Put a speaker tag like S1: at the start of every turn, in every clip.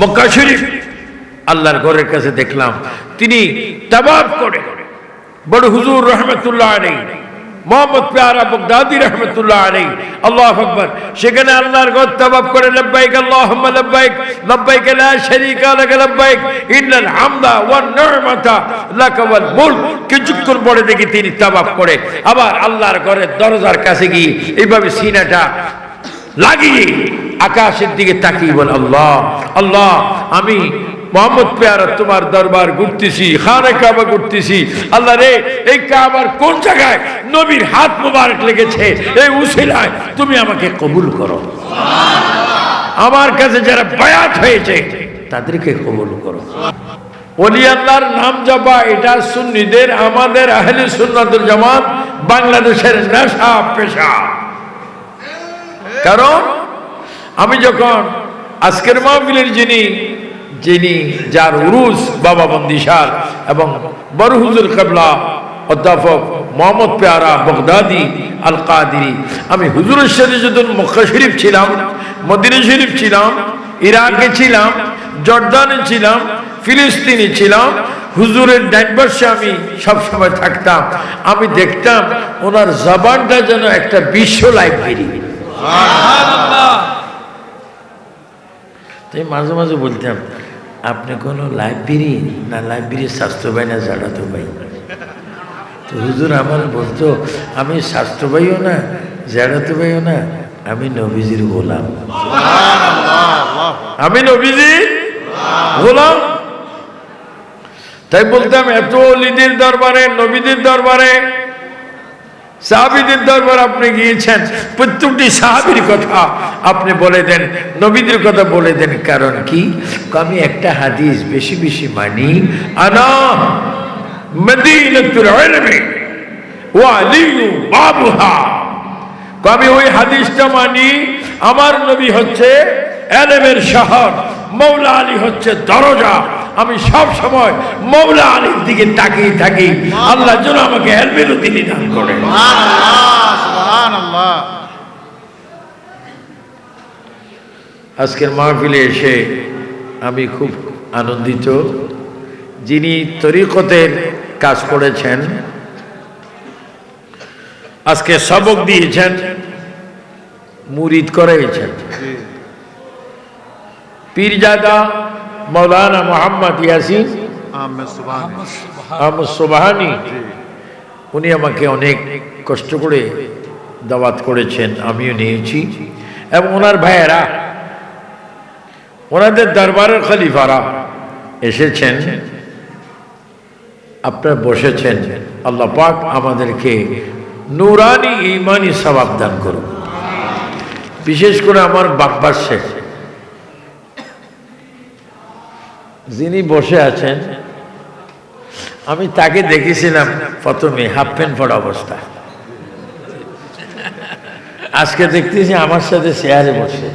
S1: মক্কা শরীফ। আল্লাহর ঘরের কাছে দেখলাম, তিনি তাবাব করে। বড় হুজুর রহমতুল্লাহ আলাই মোহাম্মদ পেয়ারা বগদাদি রহমতুল্লাহ আলাই আল্লাহ আকবর। সেখানে আল্লাহর ঘর তাবাব করে, লব্বাইক আল্লাহুম্মা, লব্বাইক লব্বাইক লা শারীকা লাক, লব্বাইক, ইন্নাল হামদা ওয়ান নি'মাতা লাক ওয়াল মুলক। কিছুক্ষণ পরে দেখি তিনি তাবাব করে। আবার আল্লাহর ঘরের দরজার কাছে গিয়ে এইভাবে সিনাটা লাগিয়ে আকাশের দিকে তাকিয়ে বল, আল্লাহ আল্লাহ, আমি মোহাম্মদ পেয়ারা তোমার দরবার ঘুরতেছি, খানে কাবা ঘুরতেছি। আল্লাহ রে, এই কাবার কোন জায়গায় নবীর হাত মোবারক লেগেছে? এই উসিলায় তুমি আমাকে কবুল করো। আমার কাছে যারা বায়াত হয়েছে, তাদেরকে কবুল করো। অলি আল্লাহর নাম জপা, এটা সুন্নিদের, আমাদের আহলে সুন্নাতুল জামাত বাংলাদেশের নেশা, পেশা। কারণ আমি যখন আজকের মাহফিলের যিনি যিনি যার উরুস বাবা বন্দিশার এবং বড় হুজুর কাবলা অধ্যাপক মোহাম্মদ পেয়ারা বগদাদি আল কাদিরি আমি হুজুরের সাথে যখন মক্কা শরীফ ছিলাম, মদিনা শরীফ ছিলাম, ইরাকে ছিলাম, জর্দানে ছিলাম, ফিলিস্তিনি ছিলাম, হুজুরের ডাইনবর্ষে আমি সবসময় থাকতাম। আমি দেখতাম ওনার জবানটা যেন একটা বিশ্ব লাইব্রেরি। তাই মাঝে মাঝে বলতাম আপনি কোনো লাইব্রেরি না লাইব্রেরির স্বাস্থ্য ভাই না জাড়াতো ভাই তো হুজুর আমার বলতো আমি স্বাস্থ্য ভাইও না জাড়াতো ভাইও না আমি নবীজির গোলাম। আমি নবীজি গোলাম। তাই বলতাম এত অলিদের দরবারে নবীদের দরবারে সাহাবিদের দরবার আপনি গিয়েছেন, প্রত্যেকটি সাহাবির কথা আপনি বলে দেন, নবীদের কথা বলে দেন। কারণ কি? আমি একটা হাদিস বেশি বেশি মানি। ওয়া আমি ওই হাদিসটা মানি, আমার নবী হচ্ছে এলেমের শহর। মৌলা আলী হচ্ছে দরজা। আমি সব সময় মৌলা আলীর দিকে তাকিয়ে থাকি। আল্লাহ যেন আমাকে এলমের তিনি দান করে আজকের মাহফিলে এসে আমি খুব আনন্দিত। যিনি তরিকতের কাজ করেছেন আজকে সবক দিয়েছেন মুরিদ করেছেন পীরজাদা মৌলানা মোহাম্মদ ইয়াসিন। আহমদ সোবাহানি। উনি আমাকে অনেক কষ্ট করে দাওয়াত করেছেন আমিও নিয়েছি। এবং ওনার ভাইয়েরা ওনাদের দরবারের খলিফারা এসেছেন আপনারা বসেছেন। আল্লাহ পাক আমাদেরকে নুরানি ইমানি সবাব দান করুন। বিশেষ করে আমার বাপ্পার শেখ। যিনি বসে আছেন আমি তাকে দেখেছিলাম প্রথমে হাফ প্যান্ট পড়া অবস্থা আজকে দেখতেছি আমার সাথে শেয়ারে বসে।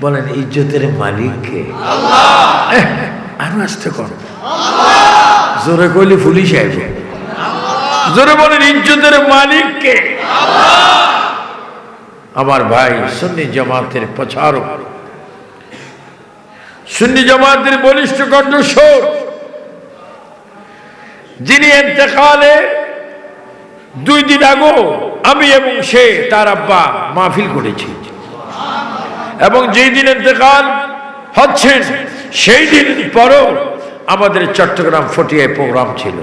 S1: বলেন ইজ্জতের মালিককে আরও আসতে কর। জোরে কইলে পুলিশ আসবে জোরে বলেন ইজ্জতের মালিককে আমার ভাই সুন্নি জামাতের প্রচারক। সুন্নি জামাতের বলিষ্ঠ কণ্ঠস্বর, যিনি এতেকালে দুই দিন আগো আমি এবং সে তার আব্বা মাহফিল করেছি। এবং যেই দিন এতেকাল হচ্ছেন সেই দিন পরও আমাদের চট্টগ্রাম ফটিয়ায় প্রোগ্রাম ছিল।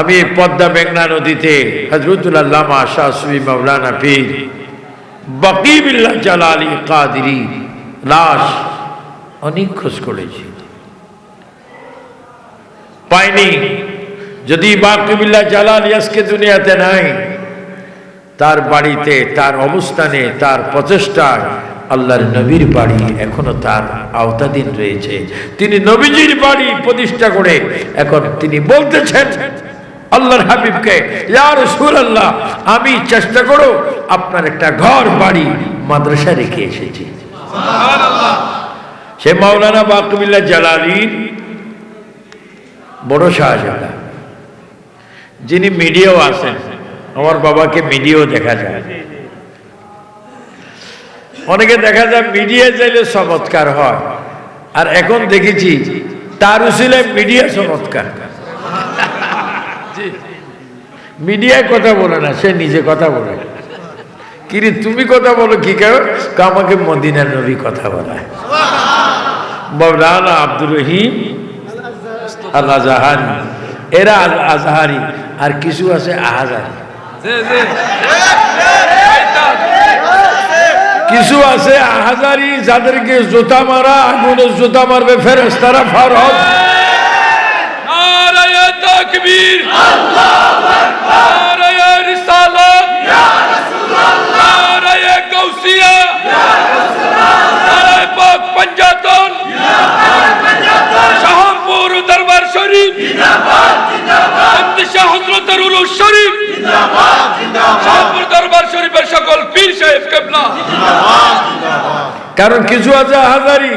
S1: আমি পদ্মা মেঘনা নদীতে হজরতুল্লাহ শাহসুবি মৌলানা পীর বকিবিল্লা জালালি কাদিরি, লাশ অনেক খোঁজ করেছি। পাইনি, যদি বাকিবিল্লা জালালি আজকে দুনিয়াতে নাই, তার বাড়িতে, তার অবস্থানে, তার প্রচেষ্টায় আল্লাহর নবীর বাড়ি এখনও তার আওতাধীন রয়েছে। তিনি নবীজির বাড়ি প্রতিষ্ঠা করে এখন তিনি বলতেছেন আল্লাহর হাবিবকে ইয়া রাসূলুল্লাহ আমি চেষ্টা করো আপনার একটা ঘর বাড়ি মাদ্রাসা রেখে এসেছি। সে মাওলানা বাকবিল্লাহ জালালির বড় শাহজাদা যিনি মিডিয়াও আছেন আমার বাবাকে মিডিয়াও দেখা যায়। অনেকে দেখা যায় মিডিয়া চাইলে চমৎকার হয়। আর এখন দেখেছি তার উচিলে মিডিয়া চমৎকার। মিডিয়ায় কথা বলে না সে নিজে কথা বলে। কিরে তুমি কথা বলো কি কেউ আমাকে মদিনার নবী কথা বলায়। মৌলানা আব্দুর রহিম আল আজাহারি এরা আল আজাহারি আর কিছু আছে আহাজারি। কিছু আছে আহাজারি যাদেরকে জোতা মারা আগুনে জোতা মারবে ফেরেস তারা ফারত
S2: নারায়ে তাকবীর নারায়ে রিসালাত নারায়ে গাউসিয়া নারায়ে পাক পঞ্জাতন শাহপুর দরবার শরীফ শাহ হযরত রুল শরীফ শাহপুর দরবার শরীফের সকল পীর সাহেব কেবলা।
S1: কারণ কিছু আছে আহাজারি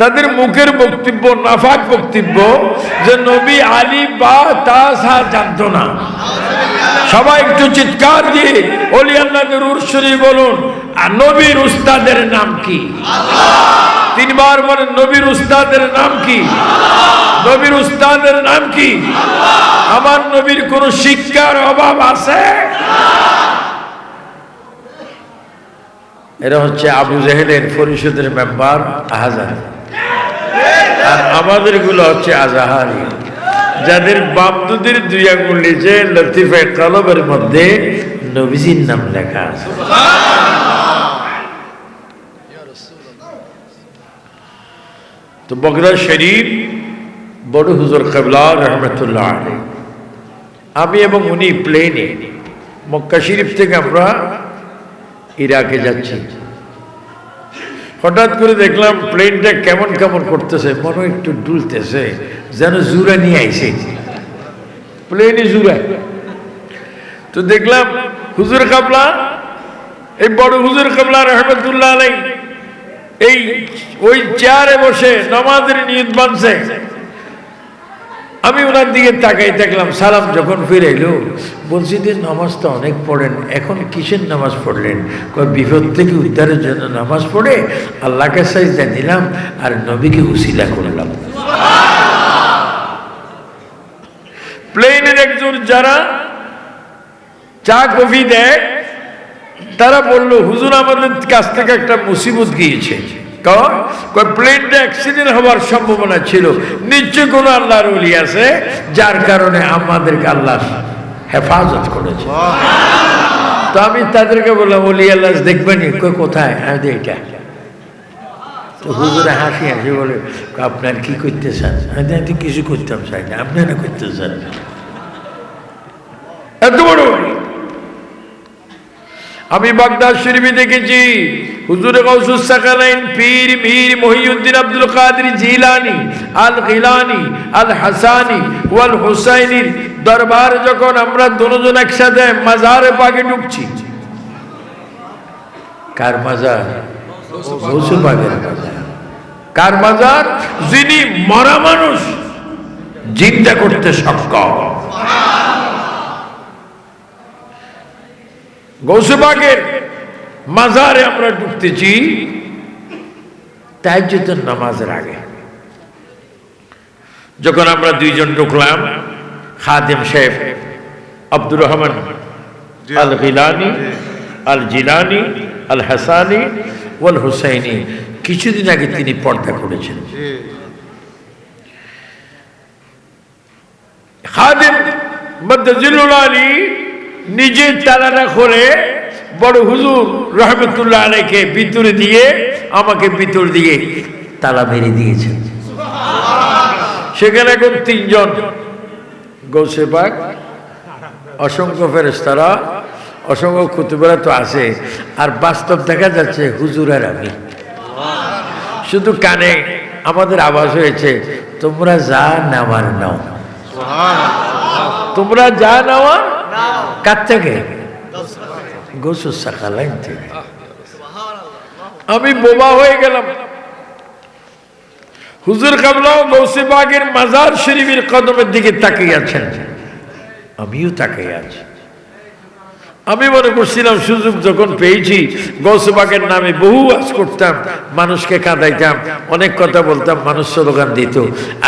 S1: তাদের মুখের বক্তব্য, নাফাক বক্তব্য যে নবী আলী বা তা সা জানতো না। সবাই একটু চিৎকার দিয়ে অলি আল্লাহদের উৎসরি বলুন, আর নবীর উস্তাদের নাম কি? তিনবার বলেন, নবীর উস্তাদের নাম কি? নবীর উস্তাদের নাম কি? আমার নবীর কোন শিক্ষার অভাব আছে? এরা হচ্ছে আবু জেহেলের পরিষদের মেম্বার আহাজার আর আমাদেরগুলো হচ্ছে আজাহারি। যাদের বামদুদের দুই আঙুল নিচে লতিফে কলবের মধ্যে নবীজির নাম লেখা আছে। তো বগরা শরীফ, বড় হুজুর কবলা রহমতুল্লাহ আলী আমি এবং উনি প্লেনে মক্কা শরীফ থেকে আমরা ইরাকে যাচ্ছি। হঠাৎ করে দেখলাম প্লেনটা কেমন কেমন করতেছে, মনে একটু ডুলতেছে যেন জুরা নিয়ে আইছে। প্লেনে জুরায় তো দেখলাম হুজুর কাবলা, এই বড় হুজুর কাবলা রহমতুল্লাহ আলাই এই ওই চেয়ারে বসে নামাজের নিয়ত বানছে। আমি ওনার দিকে তাকাই, দেখলাম সালাম যখন ফিরে এলো, বলছি যে নামাজটা অনেক পড়েন, এখন কিসের নামাজ পড়লেন? বিপদ থেকে উদ্ধারের জন্য নামাজ পড়ে, আল্লাহকে সাইজা দিলাম আর নবীকে উসিলা করলাম। প্লেনের একজন যারা চা কফি দেয়, তারা বলল, হুজুর, আমাদের কাছ থেকে একটা মুসিবত গিয়েছে। কারণ প্লেনটা অ্যাক্সিডেন্ট হওয়ার সম্ভাবনা ছিল। নিশ্চয় আল্লাহর আছে, যার কারণে আমাদেরকে আল্লাহ হেফাজত করেছে। তো আমি তাদেরকে বললাম, ওলি আল্লাহ দেখবেন কোথায়? আমি তো হুজুরে হাসি হাসি বলে আপনার কি করতে চান কিছু করতাম চাই না আপনারা করতে চান এত বড়। আমি বাগদাদ শরীফে দেখেছি। হুজুর গৌসুস সাকালাইন পীর মীর মহিউদ্দিন আব্দুল কাদের জিলানি আল গিলানি আল হাসানি ওয়াল হুসাইনির দরবার যখন আমরা দুজন একসাথে মাজারে পাকে ঢুকছি। কার মাজার? গৌসু পাকের কার মাজার? যিনি মরা মানুষ, জিন্দা করতে সক্ষম। গৌসবাগের মাজারে আমরা ঢুকতেছি তাহাজ্জুদের নামাজের আগে। যখন আমরা দুইজন ঢুকলাম খাদেম সাহেব আব্দুর রহমান আল গিলানি আল জিলানি আল হাসানি ওয়াল হুসাইনি। কিছুদিন আগে তিনি পর্দা করেছেন। খাদেম মদ্দাজিলুল আলী নিজে তালাটা করে বড় হুজুর রহমতুল্লাহ আলাইকে ভিতরে দিয়ে আমাকে ভিতর দিয়ে তালা মেরে দিয়েছেন সেখানে এখন তিনজন। গৌসেবাগ অসংখ্য ফেরেস্তারা অসংখ্য খুতুবেরা তো আছে। আর বাস্তব দেখা যাচ্ছে হুজুর আর আমি। শুধু কানে আমাদের আওয়াজ হয়েছে তোমরা যা নেওয়ার নাও। তোমরা যা নেওয়ার কার থেকে গোসু সাকালাইন থেকে। আমি বোবা হয়ে গেলাম। হুজুর কাবলাও গৌসিবাগের মাজার শরীফের কদমের দিকে তাকিয়ে আছেন। আমিও তাকিয়ে আছি। আমি মনে করছিলাম, সুযোগ যখন পেয়েছি, গৌসবাগের নামে বহু আজ করতাম, মানুষকে কাঁদাইতাম, অনেক কথা বলতাম, মানুষ স্লোগান দিত।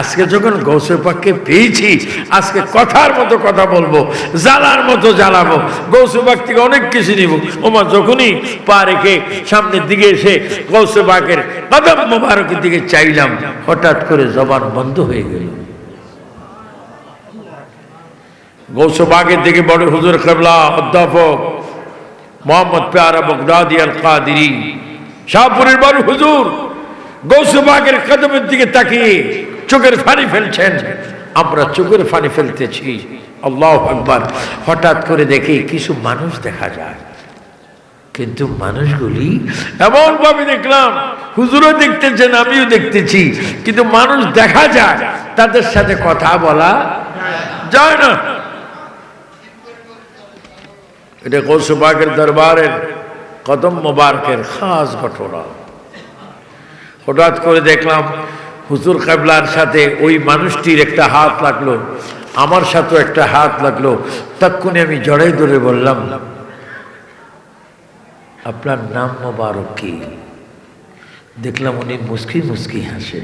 S1: আজকে যখন গৌসবাগকে পেয়েছি, আজকে কথার মতো কথা বলব, জ্বালার মতো জ্বালাবো, গৌসবাগ থেকে অনেক কিছু নিব। ওমা, যখনই পা রেখে সামনের দিকে এসে গৌসবাগের কদম মোবারকের দিকে চাইলাম, হঠাৎ করে জবান বন্ধ হয়ে গেল। গৌসবাগের দিকে বড় হুজুর কেবলা অধ্যাপক মোহাম্মদ পেয়ারা বগদাদি আল কাদিরি শাহপুরের বড় হুজুর গৌসবাগের কদমের দিকে তাকিয়ে চোখের ফানি ফেলছেন। আমরা চোখের ফানি ফেলতেছি। আল্লাহ আকবার। হঠাৎ করে দেখি কিছু মানুষ দেখা যায়। কিন্তু মানুষগুলি এমন ভাবে দেখলাম, হুজুরও দেখতেছেন, আমিও দেখতেছি। কিন্তু মানুষ দেখা যায়, তাদের সাথে কথা বলা যায় না। এটা কৌশবাগের দরবারের কদম মোবারকের খাস ঘটনা। হঠাৎ করে দেখলাম হুজুর কাবলার সাথে ওই মানুষটির একটা হাত লাগল, আমার সাথেও একটা হাত লাগল। তক্ষণে আমি জড়াই ধরে বললাম, আপনার নাম মোবারক কি? দেখলাম উনি মুস্কি মুস্কি হাসে।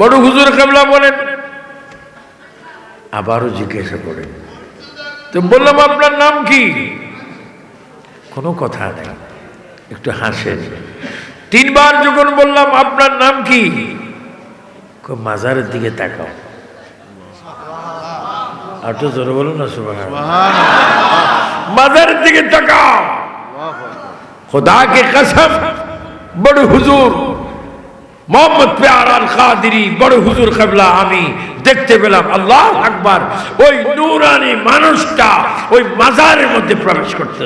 S1: বড় হুজুর কাবলা বলেন, আবারও জিজ্ঞাসা করেন। তো বললাম আপনার নাম কি? কোনো কথা নেই। একটু হাসেন। তিনবার যখন বললাম আপনার নাম কি? মাজারের দিকে তাকাও। আর তো জোরে বলো না সুবাহ মাজারের দিকে তাকাও। খোদা কে কসম বড় হুজুর। মোহাম্মদ পেয়ার আল কাদিরি বড় হুজুর কাবলা আমি। দেখতে পেলাম আল্লাহ আকবার। ওই নুরানি মানুষটা ওই মাজারের মধ্যে প্রবেশ করতে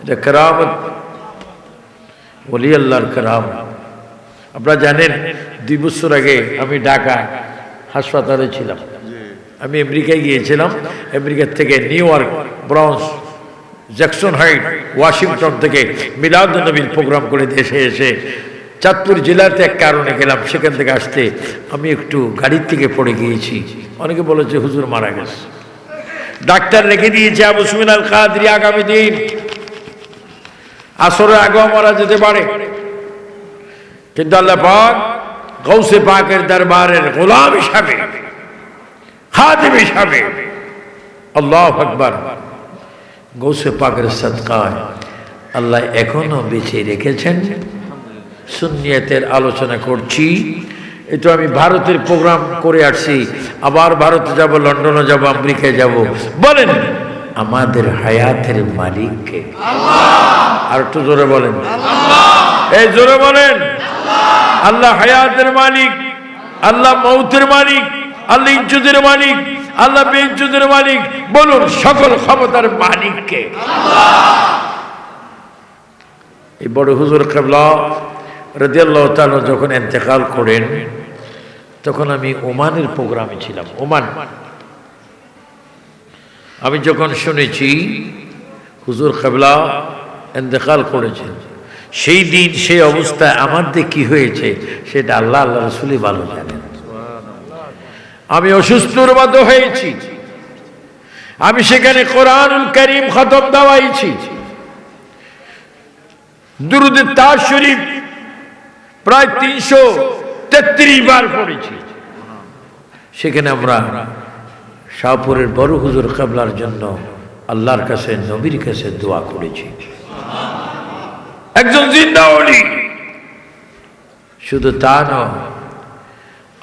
S1: এটা কেরামত ওলি আল্লাহর কেরাম আপনারা জানেন দুই বছর আগে আমি ঢাকা হাসপাতালে ছিলাম। আমি আমেরিকায় গিয়েছিলাম। আমেরিকার থেকে New York Bronx Jackson Height Washington থেকে মিলাদ নবীর প্রোগ্রাম করে দেশে এসে চাঁদপুর জেলাতে এক কারণে গেলাম, সেখান থেকে আসতে আমি একটু গাড়ির থেকে পড়ে গিয়েছি। অনেকে বলেছে হুজুর মারা গেছে। ডাক্তার রেখে দিয়েছে আবু সুমিন আল কাদরি আগামী দিন। আসরের আগেও মারা যেতে পারে। কিন্তু আল্লাহ পাক গৌসে পাকের দরবারের গোলাম হিসাবে, খাদিম হিসাবে আল্লাহ আকবার গৌসে পাকের সৎকায় আল্লাহ এখনও বেঁচে রেখেছেন। সুন্নিয়তের আলোচনা করছি। এই তো আমি ভারতের প্রোগ্রাম করে আসছি। আবার ভারতে যাব, লন্ডনে যাব, আমেরিকায় যাব। বলেন, আমাদের হায়াতের মালিককে আর একটু জোরে বলেন। এই জোরে বলেন। আল্লাহ! হায়াতের মালিক, আল্লাহ মৌতের মালিক, আল্লাহ ইজ্জতের মালিক, আল্লাহ বেইজ্জতের মালিক। বলুন, সকল ক্ষমতার মালিককে এই বড় হুজুর কেবলা রদিয়াল্লাহ তাআলা যখন এতেকাল করেন, তখন আমি ওমানের প্রোগ্রামে ছিলাম, ওমান। আমি যখন শুনেছি, হুজুর কেবলা এতেকাল করেছেন, সেই দিন, সেই অবস্থায় আমার দিয়ে কি হয়েছে, সেটা আল্লাহ আল্লাহ রসুলই ভালো জানেন। আমি অসুস্থর মতো হয়েছি। আমি সেখানে কোরআনুল করিম খতম দেওয়াইছি। দুরুদের তাজ শরীফ প্রায় তিনশো তেত্রিশ বার পড়েছি। সেখানে আমরা শাহপুরের বড় হুজুর কাবলার জন্য আল্লাহর কাছে নবীর কাছে দোয়া করেছি। একজন জিন্দা অলি শুধু তা নয়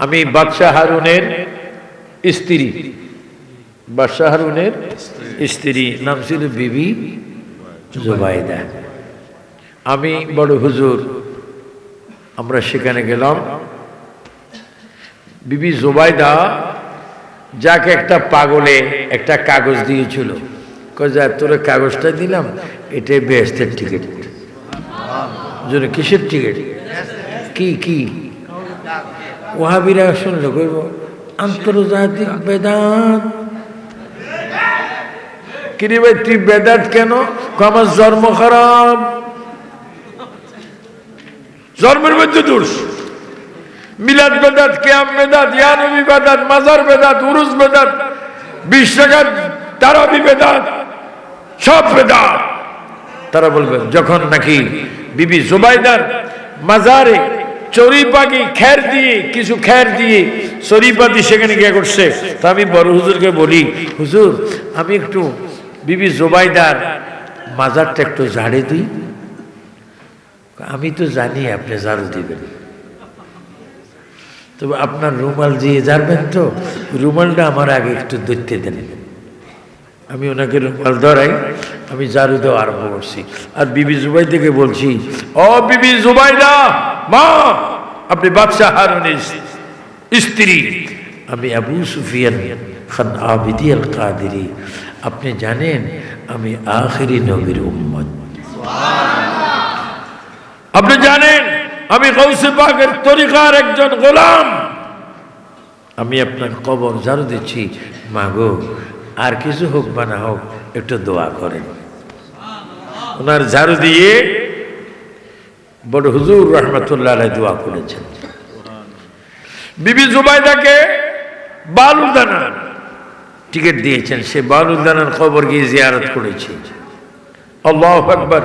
S1: আমি বাদশাহ হারুনের স্ত্রী বাদশাহ হারুনের স্ত্রী নাম ছিল বিবি জুবাইদা। আমি বড় হুজুর আমরা সেখানে গেলাম। বিবি জোবাইদা যাকে একটা পাগলে একটা কাগজ দিয়েছিল, কয়ে তোর কাগজটা দিলাম, এটাই বেহেস্তের টিকিট। জন্য কিসের টিকিট? কি কি? ওহাবিরা শুনলে কইব আন্তর্জাতিক বেদাত। কিরে ভাই, তুই বেদাত কেন? আমার জন্ম খারাপ। জন্মের মধ্যে দোষ মিলাদ বেদাত, কেয়াম বেদাত, ইয়ানবী বেদাত, মাজার বেদাত উরুস বেদাত, বিশ টাকার তারা বেদাত, সব বেদাত। তারা বলবে, যখন নাকি বিবি জুবাইদার মাজারে চড়িপাকি খ্যার দিয়ে, কিছু খ্যার দিয়ে চড়িপাতি সেখানে গিয়ে করছে, তা আমি বড় হুজুরকে বলি, হুজুর, আমি একটু বিবি জোবাইদার মাজারটা একটু ঝাড়ে দিই। আমি তো জানি আপনি ঝাড়ু দিবেন। তবে আপনার রুমাল দিয়ে যাবেন তো, রুমালটা আমার আগে একটু ধরতে দেন। আমি ওনাকে রুমাল ধরাই, আমি ঝাড়ু দেওয়া আরম্ভ করছি। আর বিবি জুবাই থেকে বলছি, ও বিবি জুবাইদা মা, আপনি বাদশাহ হারুনের স্ত্রী। আমি আবু সুফিয়ান খান আবিদি আল কাদেরি আপনি জানেন, আমি আখেরি নবীর উম্মত। আপনি জানেন, আমি গৌসে পাকের তরিকার একজন গোলাম। আমি আপনার কবর ঝাড়ু দিচ্ছি। মাগো, আর কিছু হোক বা না হোক, একটু দোয়া করেন। ওনার ঝাড়ু দিয়ে বড় হুজুর রহমতুল্লাহ দোয়া করেছেন। বিবি জুবাইদাকে বালুদানা টিকিট দিয়েছেন। সে বালুদানার খবর গিয়ে জিয়ারত করেছি। আল্লাহ আকবর।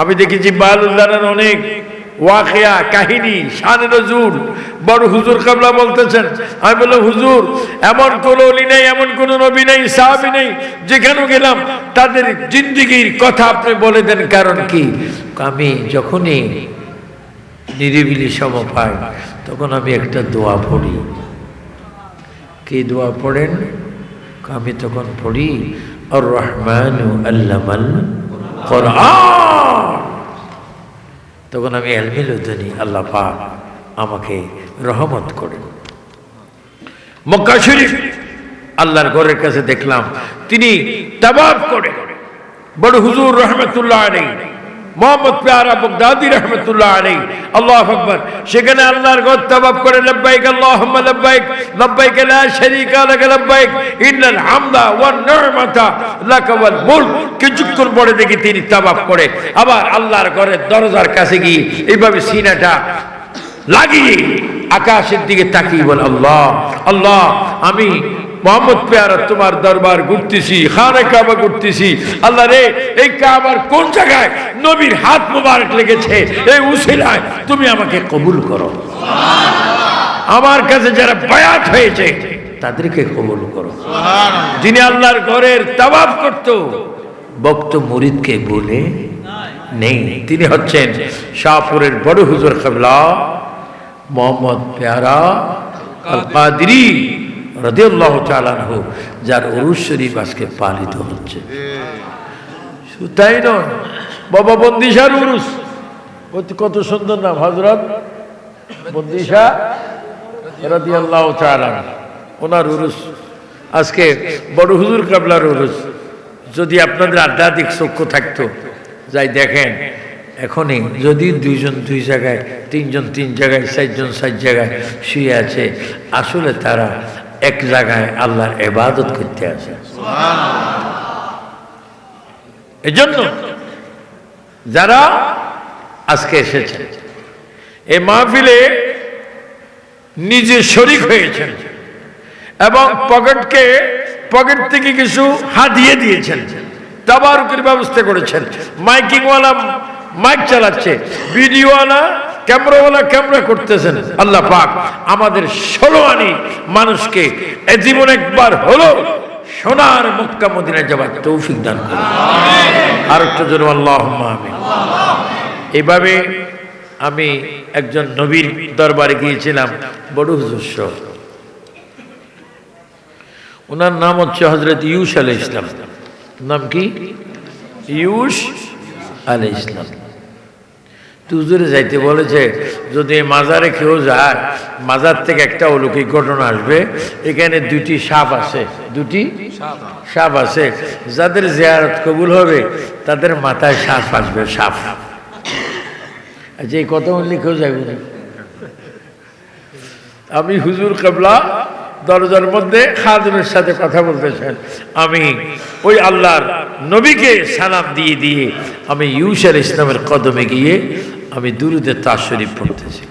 S1: আমি দেখেছি বালুদানার অনেক ওয়াকিয়া, কাহিনী, শানে নজুর বড় হুজুর কাবলা বলতেছেন, আমি বললাম, হুজুর, এমন কোন অলি নেই, এমন কোন নবী নেই, সাহাবি নেই যেখানে গেলাম, তাদের জিন্দিগির কথা আপনি বলে দেন কারণ কি? আমি যখনই নিরিবিলি সম পাই, তখন আমি একটা দোয়া পড়ি। কি দোয়া পড়েন? আমি তখন পড়ি আর রহমান আল্লামাল কোরআন। তখন আমি এলমিল উদ্দিনী আল্লাহ পাক আমাকে রহমত করে মক্কা শরীফ আল্লাহর ঘরের কাছে দেখলাম, তিনি তাবাব করে বড় হুজুর রহমতুল্লাহ আলী মোহাম্মদ পেয়ারা বগদাদি রহমতুল্লাহ আলী আল্লাহ আকবর। সেখানে আল্লাহর ঘর তাবাব করে, লব্বাইক আল্লাহুম্মা লব্বাইক লব্বাইক লা শারীকা লাক লব্বাইক, ইন্নাল হামদা ওয়ান নি'মাতা লাক ওয়াল মুলক। কিছুক্ষণ পরে দেখি তিনি তাবাব করে। আবার আল্লাহর ঘরের দরজার কাছে গিয়ে এইভাবে সিনাটা লাগিয়ে আকাশের দিকে তাকিয়ে বল, আল্লাহ আল্লাহ, আমি মোহাম্মদ পেয়ারা, তোমার দরবার ঘুরতেছি, খানে কাবা ঘুরতেছি। আল্লাহ রে, এই কাবার কোন জায়গায় নবীর হাত মোবারক লেগেছে? এই উসিলায় তুমি আমাকে কবুল করো। আমার কাছে যারা বায়াত হয়েছে, তাদেরকে কবুল করো। যিনি আল্লাহর ঘরের তাবাব করত বক্ত মুরিদকে বলে নেই। তিনি হচ্ছেন শাহপুরের বড় হুজুর কাবলা, মোহাম্মদ পেয়ারা কাদরি রদিউল্লাহ চালানহু যার অরুষ শরীফ আজকে পালিত হচ্ছে। তাই নয়, বাবা বন্দিশার উরুস কত সুন্দর নাম হজরত বন্দিশা রদিয়াল্লাহ চালান ওনার উরুস আজকে বড় হুজুর কাবলার উরুস যদি আপনাদের আধ্যাত্মিক চক্ষু থাকতো, যাই দেখেন, এখনই যদি দুইজন দুই জায়গায়, তিনজন তিন জায়গায়, চারজন চার জায়গায় শুয়ে আছে, আসলে তারা এক জায়গায় আল্লাহর এবাদত করতে আছে। এজন্য যারা আজকে এসেছেন, এই মাহফিলে নিজে শরিক হয়েছেন এবং পকেটকে, পকেট থেকে কিছু হাতিয়ে দিয়েছেন, তাবারুকের ব্যবস্থা করেছেন। মাইকিংওয়ালা মাইক চালাচ্ছে, ভিডিওওয়ালা ক্যামেরাওয়ালা ক্যামেরা করতেছেন। আল্লাহ পাক আমাদের ষোলো আনি মানুষকে এ জীবন একবার হলো সোনার মক্কা মদিনায় যাবার তৌফিক দান করুন। আর একটা জন্য আল্লাহ আমিন। এভাবে আমি একজন নবীর দরবারে গিয়েছিলাম বড় হুজুর সহ। ওনার নাম হচ্ছে হজরত ইউস আলাই ইসলাম নাম কি? ইউস আলাই ইসলাম তুজুরে যাইতে বলেছে যদি মাজারে কেউ যায়, মাজার থেকে একটা অলৌকিক ঘটনা আসবে, এখানে দুটি সাপ আছে। দুটি সাপ আছে। যাদের জিয়ারত কবুল হবে, তাদের মাথায় সাপ আসবে, সাপ। আচ্ছা এই কথা বললে কেউ যাবে আমি হুজুর কাবলা দরজার মধ্যে খাদমের সাথে কথা বলতেছেন। আমি ওই আল্লাহর নবীকে সালাম দিয়ে দিয়ে আমি ইউসার ইসলামের কদমে গিয়ে আমি দুরুদে তার শরীফ পড়তেছি।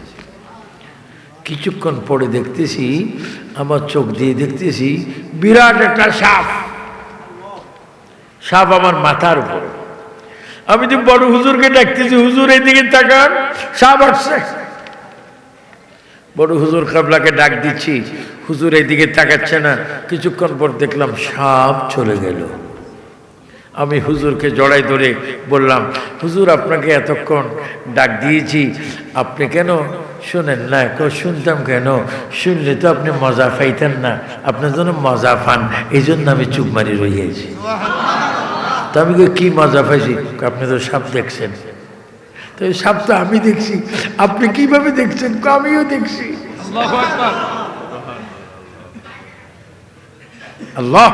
S1: কিছুক্ষণ পরে দেখতেছি, আমার চোখ দিয়ে দেখতেছি, বিরাট একটা সাপ। সাপ আমার মাথার উপর। আমি যে বড় হুজুরকে ডাকতেছি, হুজুর এদিকে তাকান, সাপ আসছে। বড় হুজুর কাবলাকে ডাক দিচ্ছি। হুজুর এদিকে তাকাচ্ছে না। কিছুক্ষণ পর দেখলাম সাপ চলে গেল। আমি হুজুরকে জড়াই ধরে বললাম হুজুর আপনাকে এতক্ষণ ডাক দিয়েছি। আপনি কেন শোনেন না? কেউ শুনতাম কেন? শুনলে তো আপনি মজা পাইতেন না। আপনার জন্য মজা পান। এই জন্য আমি চুপ মারি রইয়াছি। তা আমি কি মজা পাইছি? আপনি তো সাপ দেখছেন। তো সাপটা আমি দেখছি। আপনি কীভাবে দেখছেন? আমিও দেখছি। আল্লাহ